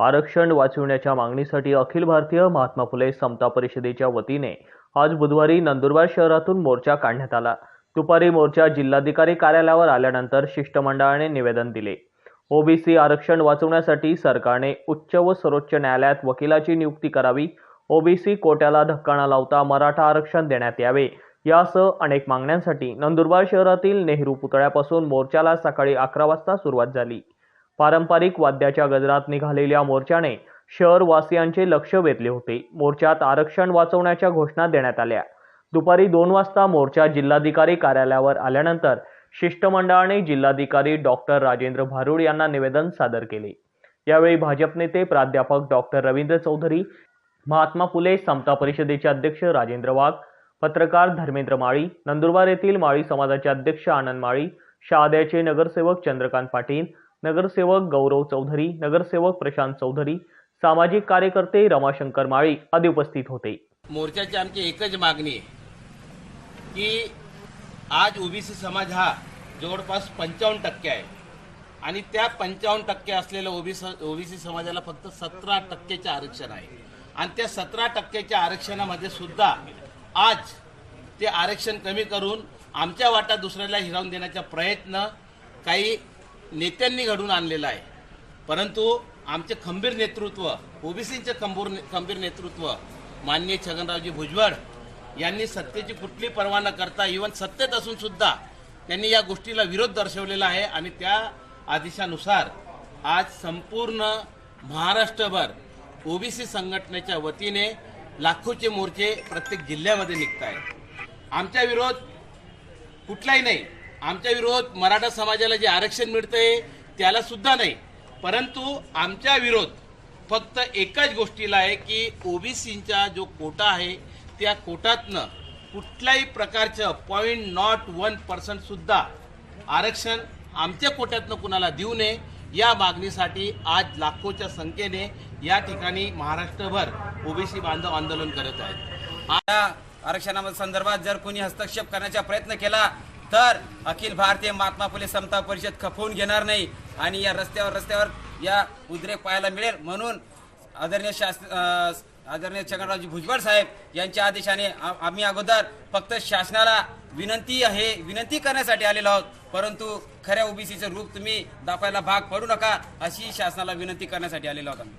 आरक्षण वाचविण्याच्या मागणीसाठी अखिल भारतीय महात्मा फुले समता परिषदेच्या वतीने आज बुधवारी नंदुरबार शहरातून मोर्चा काढण्यात आला. दुपारी मोर्चा जिल्हाधिकारी कार्यालयावर आल्यानंतर शिष्टमंडळाने निवेदन दिले. ओबीसी आरक्षण वाचवण्यासाठी सरकारने उच्च व सर्वोच्च न्यायालयात वकिलाची नियुक्ती करावी ओबीसी कोट्याला धक्का न लावता मराठा आरक्षण देण्यात यावे यासह अनेक मागण्यांसाठी नंदुरबार शहरातील नेहरू पुतळ्यापासून मोर्चाला सकाळी अकरा वाजता सुरुवात झाली. पारंपरिक वाद्याच्या गजरात निघालेल्या मोर्चाने शहरवासियांचे लक्ष वेधले होते. मोर्चात आरक्षण वाचवण्याच्या घोषणा देण्यात आल्या. दुपारी दोन वाजता मोर्चा जिल्हाधिकारी कार्यालयावर आल्यानंतर शिष्टमंडळाने जिल्हाधिकारी डॉक्टर राजेंद्र भारुड यांना निवेदन सादर केले. यावेळी भाजप नेते प्राध्यापक डॉक्टर रवींद्र चौधरी महात्मा फुले समता परिषदेचे अध्यक्ष राजेंद्र वाघ पत्रकार धर्मेंद्र माळी नंदुरबार येथील माळी समाजाचे अध्यक्ष आनंद माळी शहाद्याचे नगरसेवक चंद्रकांत पाटील नगरसेवक गौरव चौधरी नगरसेवक प्रशांत चौधरी सामाजिक कार्यकर्ते रमाशंकर माळी आदी उपस्थित होते. मोर्चाची आमची एकच मागणी आहे की आज ओबीसी समाज हा जवळपास पंचावन्न टक्के आहे. आणि त्या पंचावन्न टक्के असलेल्या ओबीसी ओबीसी समाजाला फक्त सतरा टक्केचे आरक्षण आहे. आणि त्या सतरा टक्क्याच्या आरक्षणामध्ये सुद्धा आज ते आरक्षण कमी करून आमच्या वाटा दुसऱ्याला हिरावून देण्याचा प्रयत्न काही नेत्यांनी घडून आणलेला आहे. परंतु आमचे खंबीर नेतृत्व ओबीसीचे खंबूर खंबीर नेतृत्व माननीय छगनरावजी भुजबळ यांनी सत्तेची कुठली पर्वा न करता इवन सत्तेत असून सुद्धा त्यांनी या गोष्टीला विरोध दर्शवलेला आहे आणि त्या आदेशानुसार आज संपूर्ण महाराष्ट्रभर ओबीसी संघटनेच्या वतीने लाखोचे मोर्चे प्रत्येक जिल्ह्यामध्ये निघत आहेत आमचा विरोध कुठलाही नाही. आमच्या विरोध मराठा समाजाला जे आरक्षण मिळतंय त्याला सुद्धा नाही. परंतु आमच्या विरोध फक्त एकाच गोष्टीला आहे की ओबीसींचा जो कोटा आहे त्या कोटातनं कुठल्याही प्रकारचं पॉईंट नॉट वन पर्सेंटसुद्धा आरक्षण आमच्या कोट्यातनं कुणाला देऊ नये या मागणीसाठी आज लाखोच्या संख्येने या ठिकाणी महाराष्ट्रभर ओबीसी बांधव आंदोलन करत आहेत. या आरक्षणा संदर्भात जर कोणी हस्तक्षेप करण्याचा प्रयत्न केला तर अखिल भारतीय महात्मा फुले समता परिषद खपवून घेणार नाही आणि या रस्त्यावर रस्त्यावर या उद्रेक पाहायला मिळेल म्हणून आदरणीय शासन आदरणीय छगनरावजी भुजबळ साहेब यांच्या आदेशाने आम्ही अगोदर फक्त शासनाला विनंती आहे विनंती करण्यासाठी आलेलो आहोत. परंतु खऱ्या ओबीसीचं रूप तुम्ही दाखवायला भाग पडू नका अशी शासनाला विनंती करण्यासाठी आलेलो आहोत आम्ही.